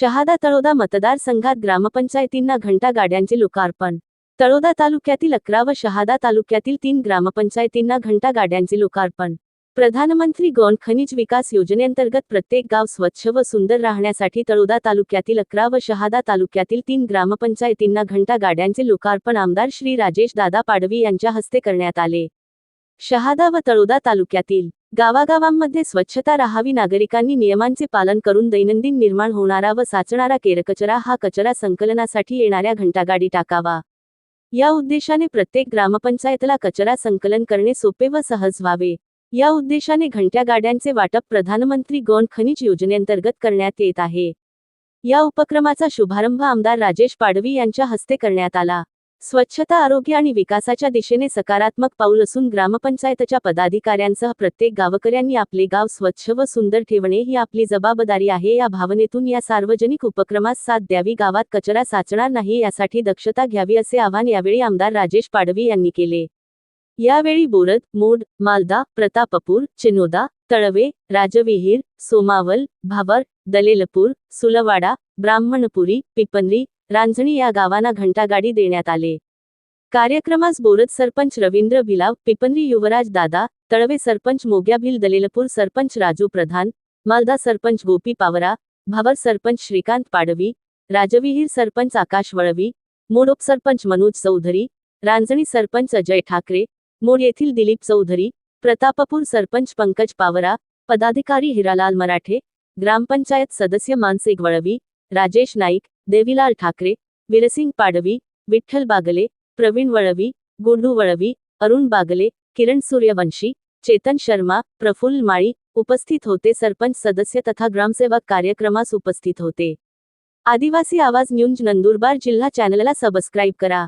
शहादा तळोदा मतदारसंघात ग्रामपंचायतींना घंटा गाड्यांचे लोकार्पण. तळोदा तालुक्यातील अकरा व शहादा तालुक्यातील तीन ग्रामपंचायतींना घंटा गाड्यांचे लोकार्पण. प्रधानमंत्री गौण खनिज विकास योजनेअंतर्गत प्रत्येक गाव स्वच्छ व सुंदर राहण्यासाठी तळोदा तालुक्यातील अकरा व शहादा तालुक्यातील तीन ग्रामपंचायतींना घंटा गाड्यांचे लोकार्पण आमदार श्री राजेश दादा पाडवी यांच्या हस्ते करण्यात आले. शहादा व तळोदा तालुक्यातील गावागावांमध्ये स्वच्छता राहावी नागरिकांनी नियमांचे पालन करून दैनंदिन निर्माण होणारा व साचणारा केरकचरा हा कचरा संकलनासाठी येणाऱ्या घंटागाडी टाकावा. या उद्देशाने प्रत्येक ग्रामपंचायतला कचरा संकलन करणे सोपे व सहज व्हावे. या उद्देशाने घंट्या गाड्यांचे वाटप प्रधानमंत्री गौण खनिज योजनेअंतर्गत करण्यात येत आहे. या उपक्रमाचा शुभारंभ आमदार राजेश पाडवी यांच्या हस्ते करण्यात आला. स्वच्छता आरोग्य आणि विकासाच्या दिशेने सकारात्मक पाऊल असून ग्रामपंचायतच्या पदाधिकाऱ्यांसह प्रत्येक गावकऱ्यांनी आपले गाव स्वच्छ व सुंदर ठेवणे ही आपली जबाबदारी आहे. या भावनेतून या सार्वजनिक उपक्रमास साथ द्यावी गावात कचरा साचणार नाही यासाठी दक्षता घ्यावी असे आवाहन यावेळी आमदार राजेश पाडवी यांनी केले. यावेळी बोरद मोड मालदा प्रतापपूर चिनोदा तळवे राजविहीर सोमावल भावर दलेलपूर सुलवाडा ब्राह्मणपुरी पिपनरी रांजणी या गावांना घंटागाडी देण्यात आले. कार्यक्रमास बोरद सरपंच रवींद्र भिलाव पिपनरी युवराज दादा तळवे सरपंच मोग्या भिल दलेलपूर सरपंच राजू प्रधान मालदा सरपंच गोपी पावरा भावर सरपंच श्रीकांत पाडवी राजविहीर सरपंच आकाश वळवी मूळ उपसरपंच मनोज चौधरी रांजणी सरपंच अजय ठाकरे मूळ येथील दिलीप चौधरी प्रतापपूर सरपंच पंकज पावरा पदाधिकारी हिरालाल मराठे ग्रामपंचायत सदस्य मानसिक वळवी राजेश नाईक देवीलाल ठाकरे विरसिंग पाडवी विठ्ठल बागले प्रवीण वळवी गुंडू वळवी अरुण बागले किरण सूर्यवंशी चेतन शर्मा प्रफुल्ल माळी उपस्थित होते. सरपंच सदस्य तथा ग्रामसेवक कार्यक्रमास उपस्थित होते. आदिवासी आवाज न्यूज नंदुरबार जिल्हा चॅनलला सबस्क्राईब करा.